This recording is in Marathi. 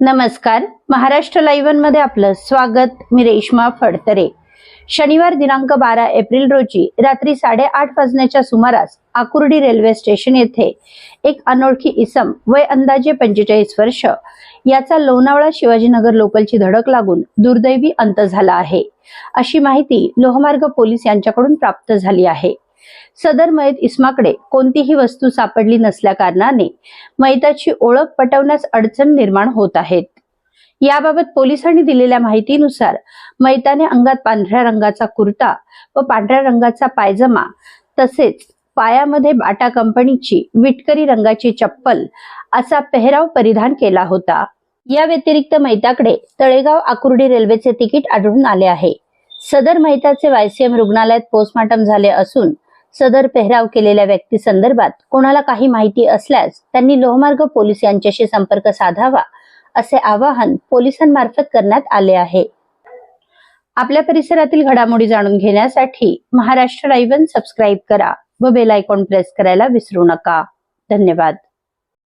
नमस्कार. महाराष्ट्र लाईव्हमध्ये आपलं स्वागत. मी रेश्मा फडतरे. शनिवार दिनांक बारा एप्रिल रोजी रात्री साडेआठ वाजण्याच्या सुमारास आकुर्डी रेल्वे स्टेशन येथे एक अनोळखी इसम वय अंदाजे पंचेचाळीस वर्ष याचा लोणावळा शिवाजीनगर लोकलची धडक लागून दुर्दैवी अंत झाला आहे. अशी माहिती लोहमार्ग पोलीस यांच्याकडून प्राप्त झाली आहे. सदर मयत इस्माकडे कोणतीही वस्तू सापडली नसल्या कारणाने मैताची ओळख पटवण्यास अडचण निर्माण होत आहेत. याबाबत पोलिसांनी दिलेल्या माहितीनुसार मैताने अंगात पांढऱ्या रंगाचा कुर्ता व पांढऱ्या रंगाचा पायजमा तसेच पायामध्ये बाटा कंपनीची विटकरी रंगाची चप्पल असा पेहराव परिधान केला होता. या व्यतिरिक्त मैताकडे तळेगाव आकुर्डी रेल्वेचे तिकीट आढळून आले आहे. सदर मैताचे वायसीएम रुग्णालयात पोस्टमॉर्टम झाले असून सदर पेहराव केलेल्या व्यक्ती संदर्भात कोणाला काही माहिती असल्यास त्यांनी लोहमार्ग पोलीस यांच्याशी संपर्क साधावा असे आवाहन पोलिसांमार्फत करण्यात आले आहे. आपल्या परिसरातील घडामोडी जाणून घेण्यासाठी महाराष्ट्र लाईव्ह सबस्क्राईब करा व बेल आयकॉन प्रेस करायला विसरू नका. धन्यवाद.